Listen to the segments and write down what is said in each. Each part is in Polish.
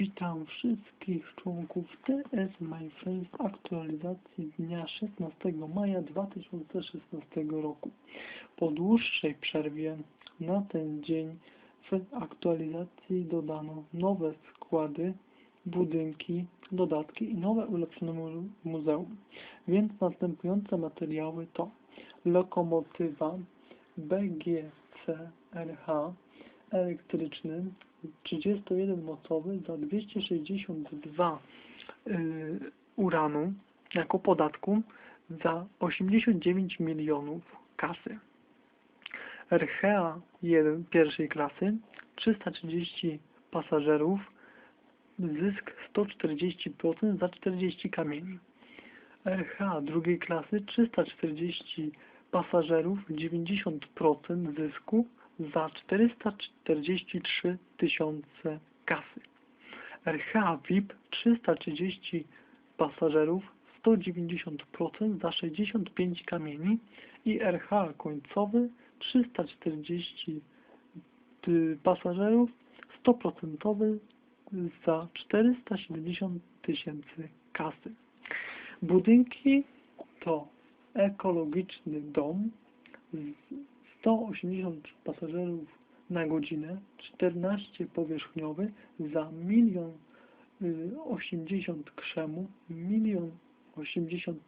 Witam wszystkich członków TS My aktualizacji dnia 16 maja 2016 roku. Po dłuższej przerwie na ten dzień w aktualizacji dodano nowe składy, budynki, dodatki i nowe ulepszone mu- muzeum. Więc następujące materiały to lokomotywa BGC-RH elektryczny 31-mocowy za 262 yy, uranu jako podatku za 89 milionów kasy. RHA 1 pierwszej klasy 330 pasażerów zysk 140% za 40 kamieni. RH drugiej klasy 340 pasażerów 90% zysku za 443 tysiące kasy. RH VIP 330 pasażerów 190% za 65 kamieni i RH końcowy 340 y, pasażerów 100% za 470 tysięcy kasy. Budynki to ekologiczny dom 180 pasażerów na godzinę, 14 powierzchniowy za milion y, 80 krzemu, milion 80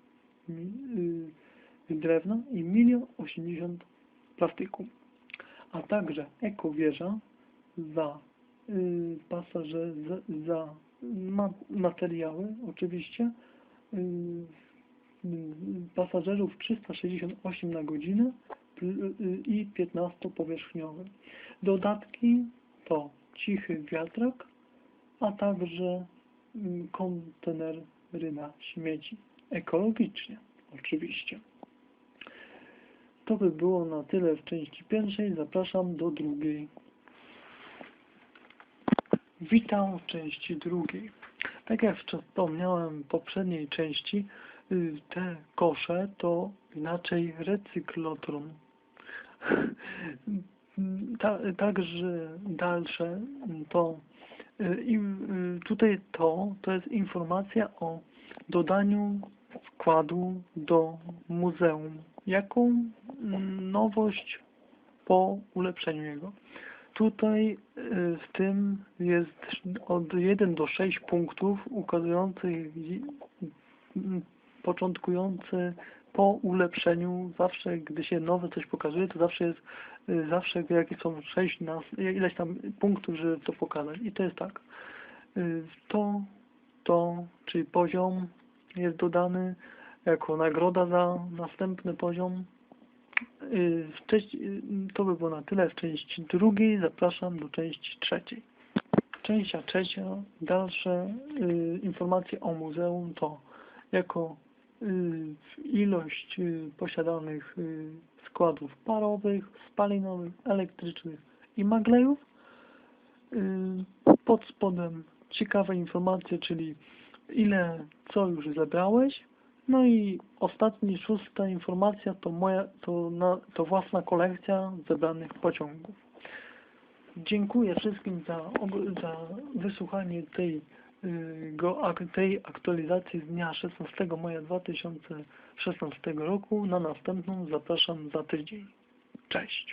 mi- y, drewna i milion 80 plastiku. A także ekowieża za y, pasażer, za, za ma, materiały oczywiście y, y, pasażerów 368 na godzinę y, i 15 powierzchniowy. Dodatki to cichy wiatrak, a także mm, kontenery na śmieci. Ekologicznie, oczywiście. To by było na tyle w części pierwszej. Zapraszam do drugiej. Witam w części drugiej. Tak jak wspomniałem w poprzedniej części, y, te kosze to inaczej recyklotron. Ta, także dalsze to y, i y, tutaj to, to jest informacja o dodaniu wkładu do muzeum. Jaką mm, nowość po ulepszeniu jego? Tutaj y, w tym jest od 1 do 6 punktów ukazujących początkujące po ulepszeniu. Zawsze gdy się nowe coś pokazuje, to zawsze jest y, zawsze jakie są 6 nas, ileś tam punktów, żeby to pokazać. I to jest tak. Y, To, to, czyli poziom jest dodany jako nagroda za następny poziom. Y, części, to by było na tyle w części drugiej. Zapraszam do części trzeciej. Część trzecia, dalsze informacje o muzeum to jako ilość y, posiadanych y, składów parowych, spalinowych, elektrycznych i maglejów. Y, pod spodem ciekawe informacje, czyli ile co już zebrałeś. No i ostatni, szósta informacja to moja, to, na, to własna kolekcja zebranych pociągów. Dziękuję wszystkim za, za wysłuchanie tej, y, go, ak, tej aktualizacji z dnia 16 maja 2016 roku. Na następną zapraszam za tydzień. Cześć.